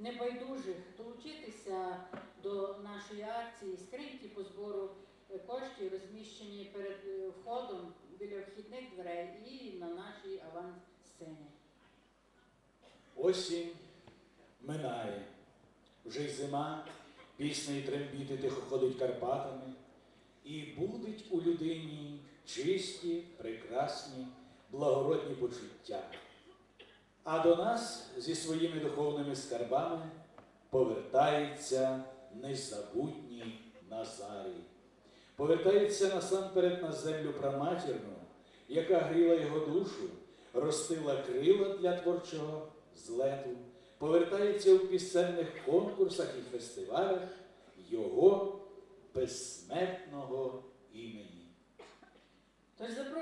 небайдужих долучитися до нашої акції скриньки по збору е, коштів, розміщені перед е, входом біля вхідних дверей і на нашій авансцені. Осінь минає, вже й зима, пісня і трембіти тихо ходить Карпатами, і будуть у людині чисті, прекрасні, благородні почуття. А до нас зі своїми духовними скарбами повертається незабутній Назарій. Повертається насамперед на землю праматірну, яка гріла його душу, ростила крила для творчого злету, повертається у пісенних конкурсах і фестивалях його безсмертного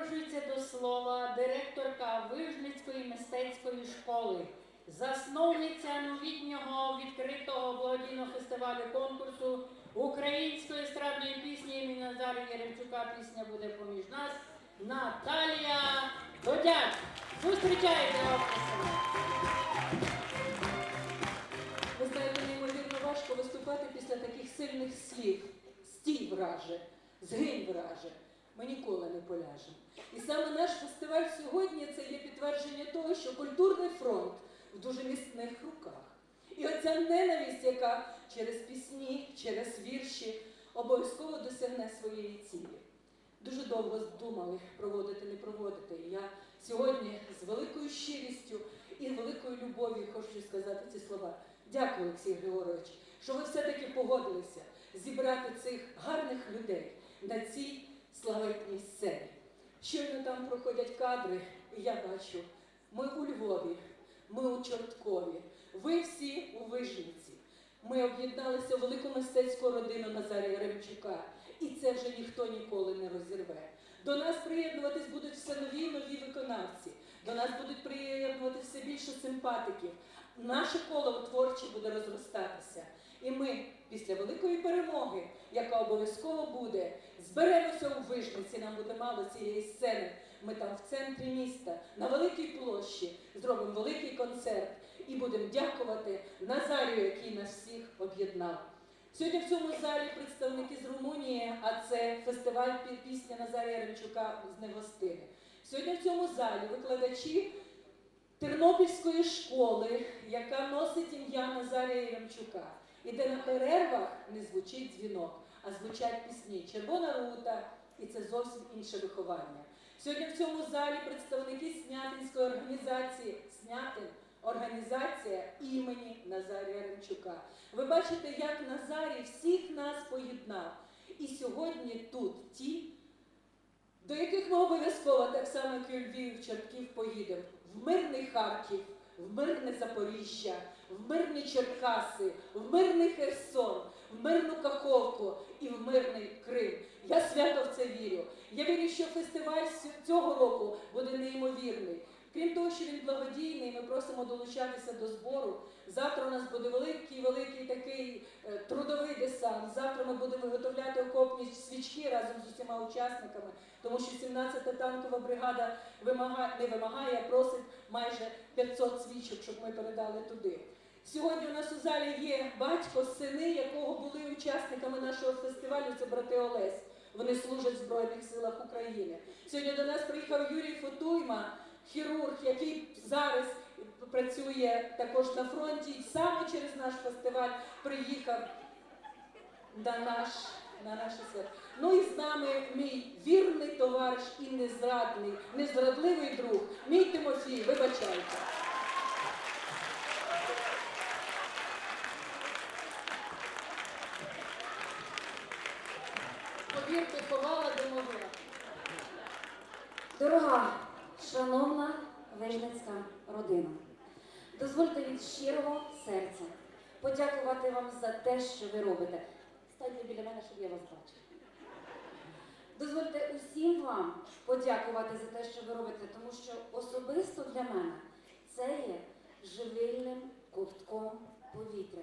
запрошується до слова директорка Вижницької мистецької школи, засновниця новітнього відкритого благодійного фестивалю конкурсу української естрадної пісні імені Назарія Яремчука. Пісня буде поміж нас. Наталія Додяк. Зустрічайте. Ви знаєте, неймовірно важко виступати після таких сильних слів. Стій, враже, згинь, враже. Ми ніколи не поляжемо. І саме наш фестиваль сьогодні це є підтвердження того, що культурний фронт в дуже міцних руках. І оця ненависть, яка через пісні, через вірші обов'язково досягне своєї цілі. Дуже довго думали проводити, не проводити. І я сьогодні з великою щирістю і великою любов'ю хочу сказати ці слова. Дякую, Олексій Григорович, що ви все-таки погодилися зібрати цих гарних людей на цій славетній сцені. Щойно там проходять кадри, і я бачу, ми у Львові, ми у Чорткові, ви всі у Вижниці. Ми об'єдналися у велику мистецьку родину Назарія Ремчука, і це вже ніхто ніколи не розірве. До нас приєднуватись будуть все нові нові виконавці. До нас будуть приєднувати все більше симпатиків. Наше коло творче буде розростатися. І ми після великої перемоги, яка обов'язково буде, зберемося у вижниці. Нам буде мало цієї сцени. Ми там в центрі міста, на великій площі, зробимо великий концерт і будемо дякувати Назарію, який нас всіх об'єднав. Сьогодні в цьому залі представники з Румунії, а це фестиваль пі- пісня Назарія Ремчука з Негостини. Сьогодні в цьому залі викладачі Тернопільської школи, яка носить ім'я Назарія Яремчука, і де на перервах не звучить дзвінок, а звучать пісні Червона рута, і це зовсім інше виховання. Сьогодні в цьому залі представники Снятинської організації Снятин організація імені Назарія Ремчука. Ви бачите, як Назарій всіх нас поєднав. І сьогодні тут ті, до яких ми обов'язково, так само як і Львів, Чортків, поїдемо в мирний Харків, в мирне Запоріжжя, в мирні Черкаси, в мирний Херсон, в мирну Каховку і в мирний Крим. Я свято в це вірю. Я вірю, що фестиваль цього року буде неймовірний. Крім того, що він благодійний, ми просимо долучатися до збору. Завтра у нас буде великий, великий такий е, трудовий десант. Завтра ми будемо виготовляти окопні свічки разом з усіма учасниками, тому що 17-та танкова бригада вимагає, не вимагає, а просить майже 500 свічок, щоб ми передали туди. Сьогодні у нас у залі є батько, сини, якого були учасниками нашого фестивалю. Це брати Олесь. Вони служать в Збройних силах України. Сьогодні до нас приїхав Юрій Фотуйма, хірург, який зараз працює також на фронті. І саме через наш фестиваль приїхав на наш. На наше свято. Ну і з нами мій вірний товариш і незрадний, незрадливий друг, мій Тимофій, вибачайте. Повірте, ховала до могила. Дорога, шановна вижницька родина, дозвольте від щирого серця подякувати вам за те, що ви робите. Станьте біля мене, щоб я вас бачила. Дозвольте усім вам подякувати за те, що ви робите, тому що особисто для мене це є живильним ковтком повітря.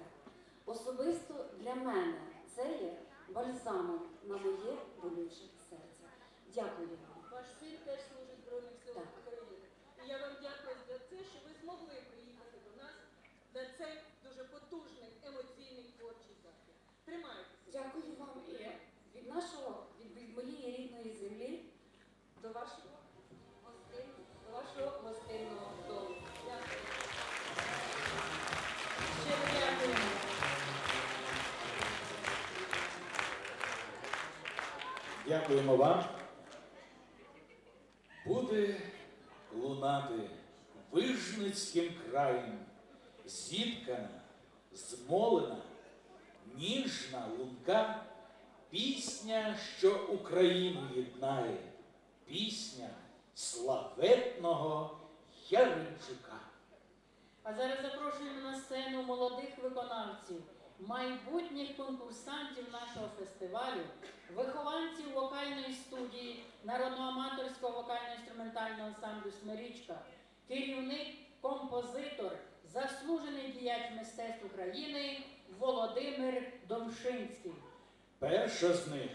Особисто для мене це є бальзамом на моє болюче серце. Дякую. вам. Ваш син теж служить в Збройних силах України. І я вам дякую за це, що ви змогли приїхати до нас на цей дуже потужний емоційний творчий захід. Тримайтеся. Дякую вам і від нашого, від моєї рідної землі до вашого. Дякуємо вам. Буде лунати вижницьким краєм, зіткана, змолена, ніжна лунка, пісня, що Україну єднає, пісня славетного Яремчука. А зараз запрошуємо на сцену молодих виконавців, майбутніх конкурсантів нашого фестивалю, вихованців вокальної студії народно-аматорського вокально-інструментального ансамблю Смирічка, керівник, композитор, заслужений діяч мистецтв України Володимир Домшинський. Перша з них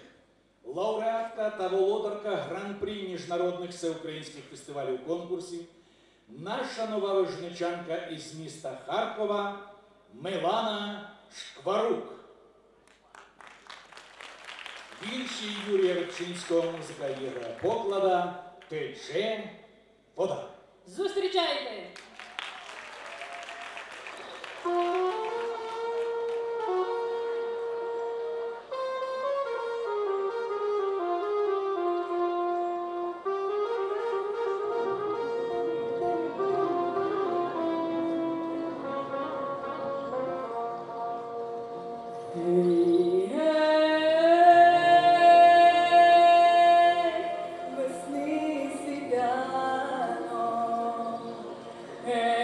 лауреатка та володарка гран-прі міжнародних всеукраїнських фестивалів конкурсів, наша нова вижничанка із міста Харкова Милана Шкварук. Вірші Юрія Рибчинського музика Поклада Тече вода. Зустрічайте! Yeah.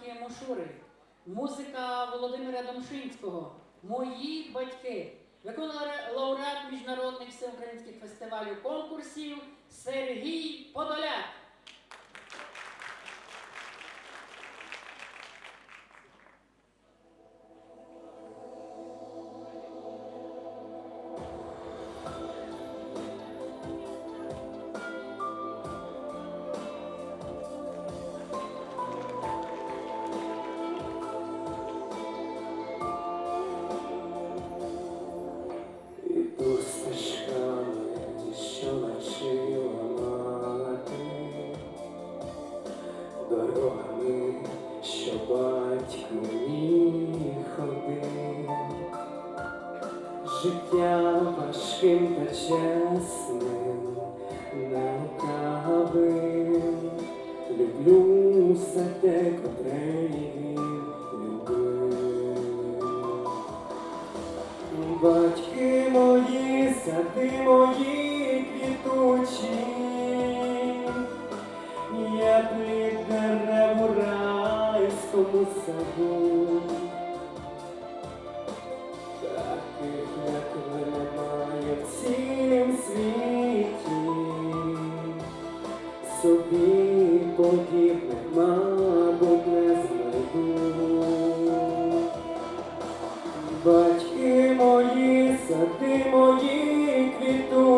Вірші Мошури, музика Володимира Домшинського, Мої батьки, виконав лауреат міжнародних всеукраїнських фестивалів конкурсів Сергій Подоляк. дорогами, що батько мій ходив, життя важким та чесним не лукавим. люблю все те, котре він любив. Батьки мої, сади мої. Саду. Таких, як немає в цілім світі, собі подібних, мабуть, не знайду. Батьки мої, сади мої квітучі,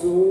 sou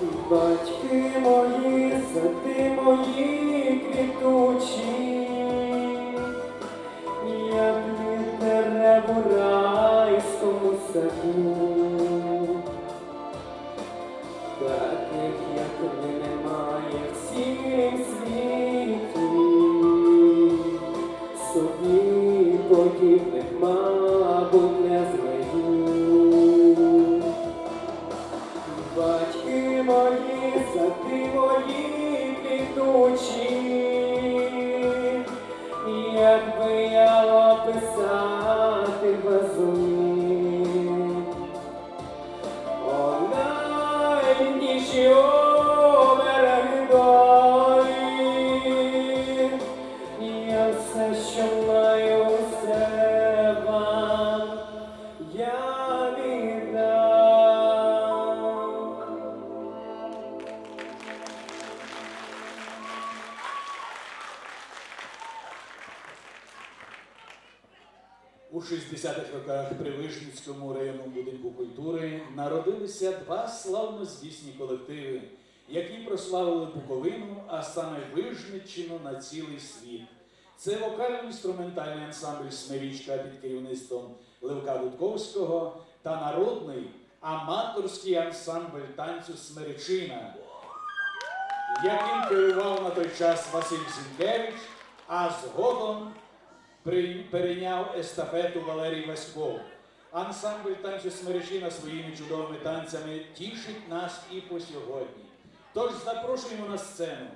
Батьки мої, сади мої квітучі, я від дерев у райському саду. Два славнозвісні колективи, які прославили Буковину, а саме Вижниччину на цілий світ. Це вокально-інструментальний ансамбль Смирічка під керівництвом Левка Дудковського та народний аматорський ансамбль танцю Смиричина, яким керував на той час Василь Зінкевич, а згодом перейняв естафету Валерій Васьков. Ансамбль танцю Смеречина своїми чудовими танцями тішить нас і по сьогодні. Тож запрошуємо на сцену.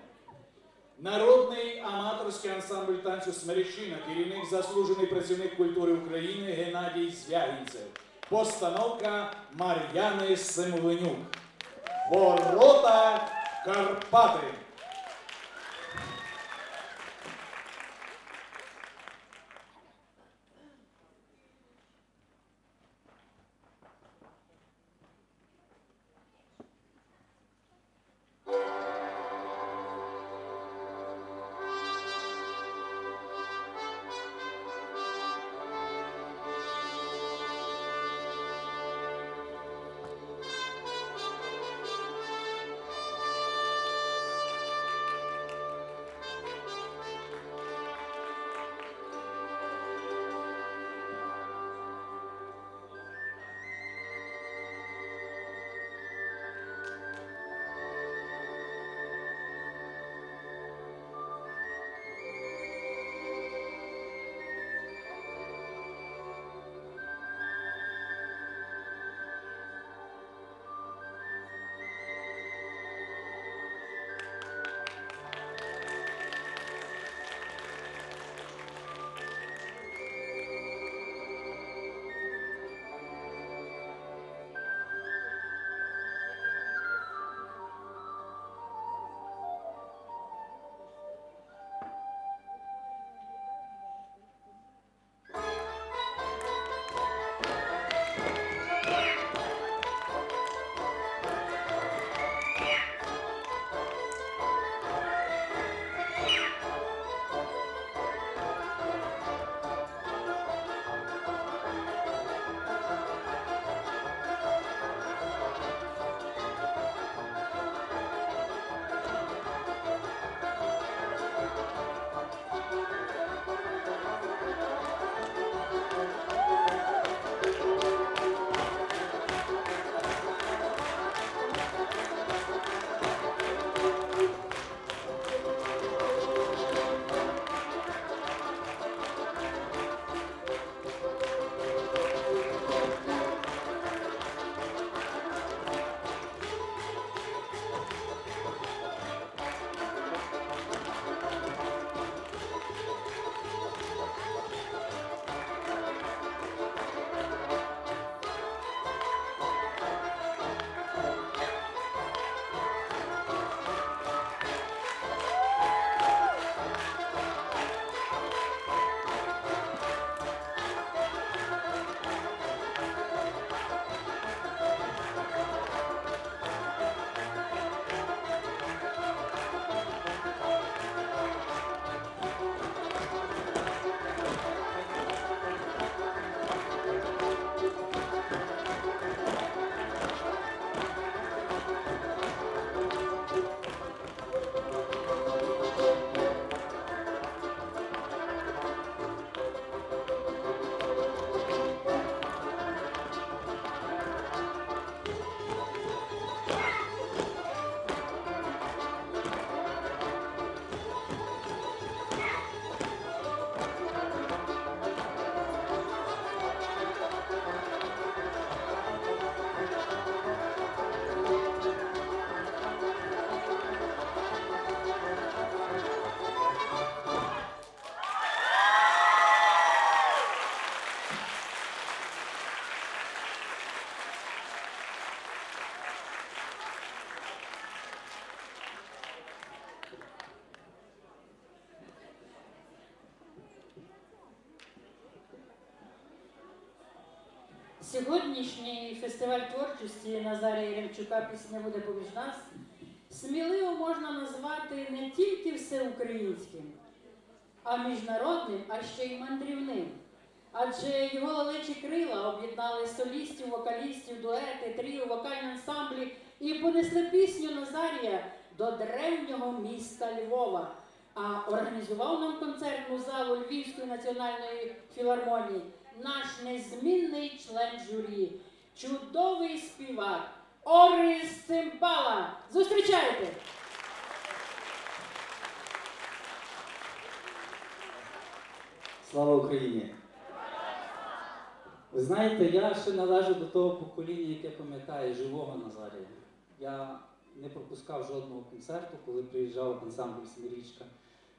Народний аматорський ансамбль танцю Смеречина, керівник заслужений працівник культури України Геннадій Звягінцев. Постановка Мар'яни Семовенюк. Ворота Карпати. Сьогоднішній фестиваль творчості Назарія Яремчука пісня буде поміж нас сміливо можна назвати не тільки всеукраїнським, а міжнародним, а ще й мандрівним. Адже його лелечі крила об'єднали солістів, вокалістів, дуети, тріо, вокальні ансамблі і понесли пісню Назарія до древнього міста Львова. А організував нам концертну залу Львівської національної філармонії наш незмінний член журі, чудовий співак Орис Цимбала. Зустрічайте! Слава Україні! Ви знаєте, я ще належу до того покоління, яке пам'ятає живого Назарія. Я не пропускав жодного концерту, коли приїжджав ансамбль Смірічка,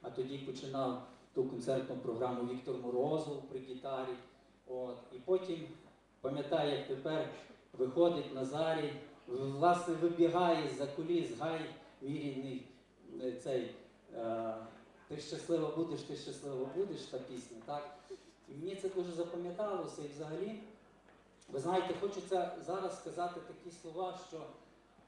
а тоді починав ту концертну програму Віктор Морозов при гітарі. От. І потім пам'ятаю, як тепер виходить Назарій, власне, вибігає з-за куліс, гай мій рідний е, цей. е, ти щаслива будеш, ти щаслива будеш, та пісня, так? І мені це дуже запам'яталося. І взагалі, ви знаєте, хочеться зараз сказати такі слова, що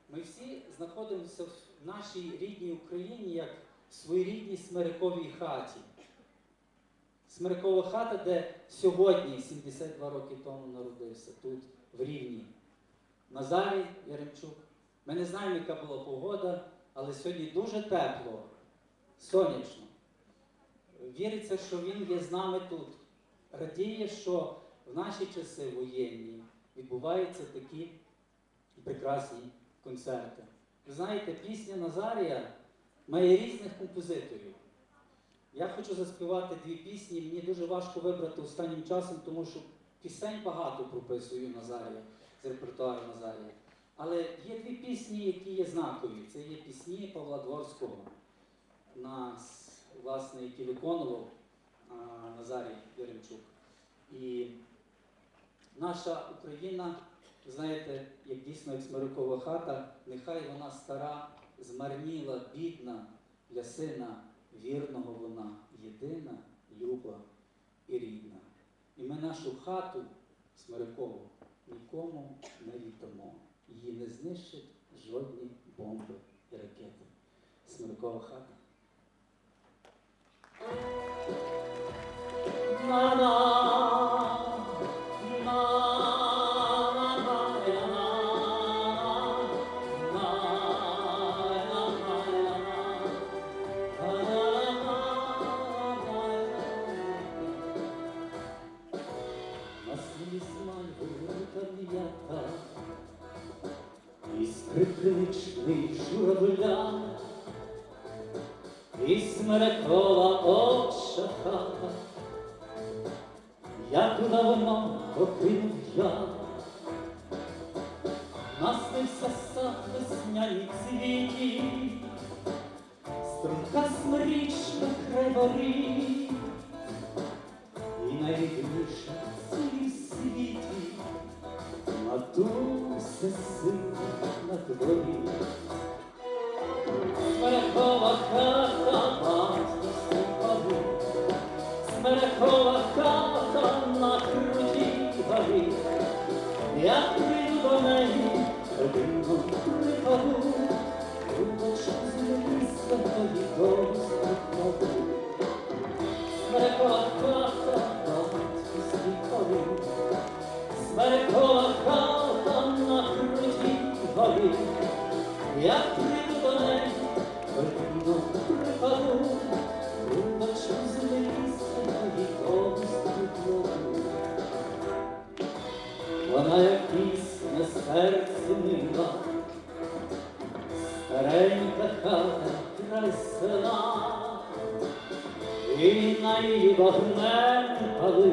ми всі знаходимося в нашій рідній Україні як в своєрідній смириковій хаті. Смирикова хата, де сьогодні, 72 роки тому, народився, тут, в Рівні. Назарій Яремчук. Ми не знаємо, яка була погода, але сьогодні дуже тепло, сонячно. Віриться, що він є з нами тут. Радіє, що в наші часи воєнні відбуваються такі прекрасні концерти. Ви знаєте, пісня Назарія має різних композиторів. Я хочу заспівати дві пісні. Мені дуже важко вибрати останнім часом, тому що пісень багато прописую Назарія з репертуару Назарія. Але є дві пісні, які є знакові. Це є пісні Павла Дворського, нас, власне, які виконував Назарій Яремчук. І наша Україна, знаєте, як дійсно як смирикова хата, нехай вона стара, змарніла, бідна для сина вірного вона, єдина, люба і рідна. І ми нашу хату смирикову нікому не віддамо. Її не знищать жодні бомби і ракети. Смирикова хата. Іскрипничний todos.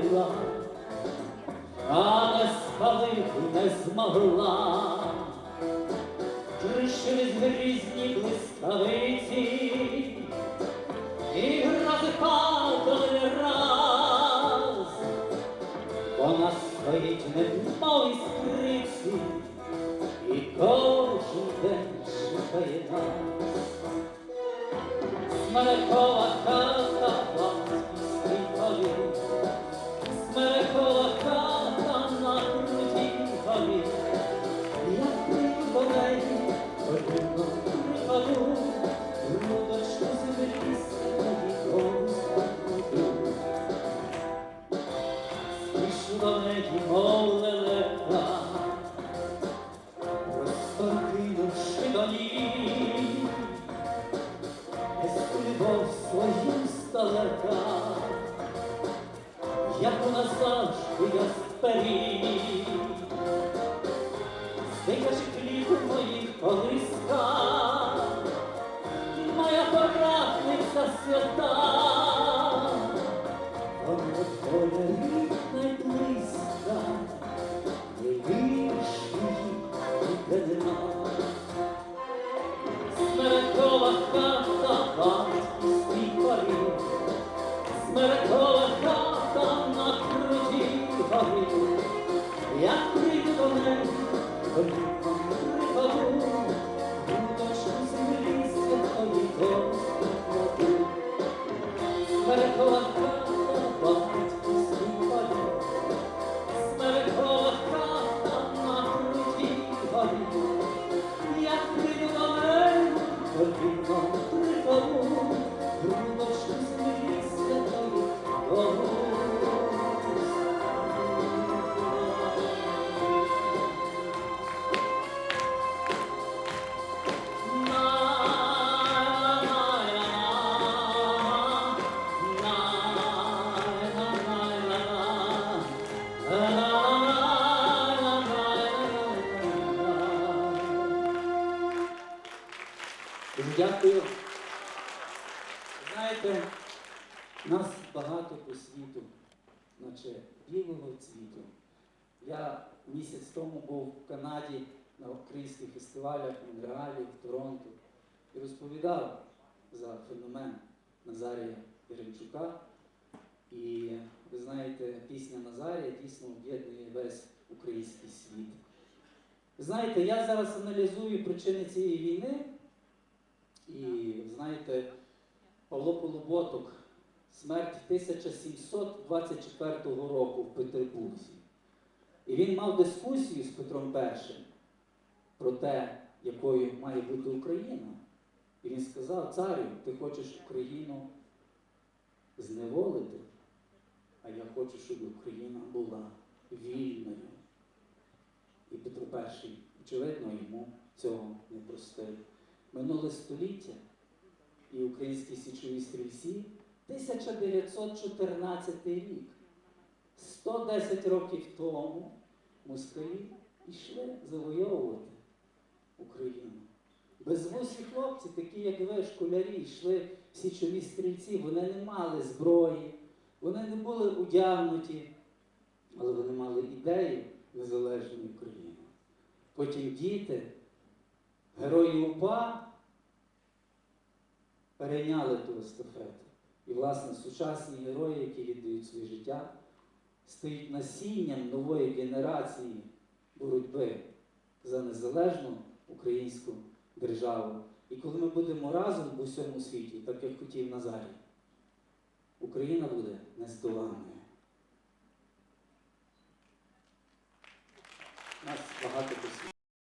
Палила, а не спалити не змогла. Тріщились грізні блискавиці, і грози падали раз. Вона стоїть немов іскриці, і кожен день шукає нас. Смерекова хата, батьківський в Монреалі, в Торонто і розповідав за феномен Назарія Єремчука. І ви знаєте, пісня Назарія дійсно об'єднує весь український світ. Ви знаєте, я зараз аналізую причини цієї війни. І знаєте, Павло Полуботок, смерть 1724 року в Петербурзі. І він мав дискусію з Петром І про те, якою має бути Україна. І він сказав, царю, ти хочеш Україну зневолити, а я хочу, щоб Україна була вільною. І Петро І, очевидно, йому цього не простив минуле століття і українські січові стрільці 1914 рік. 110 років тому москалі йшли завойовувати Україну. Безвусі хлопці, такі як ви, школярі, йшли в січові стрільці, вони не мали зброї, вони не були одягнуті, але вони мали ідею незалежної України. Потім діти Герої УПА перейняли ту естафету. І, власне, сучасні герої, які віддають своє життя, стають насінням нової генерації боротьби за незалежну українську державу. І коли ми будемо разом в усьому світі, так як хотів Назарій, Україна буде нездоланною. Нас багато посвітить.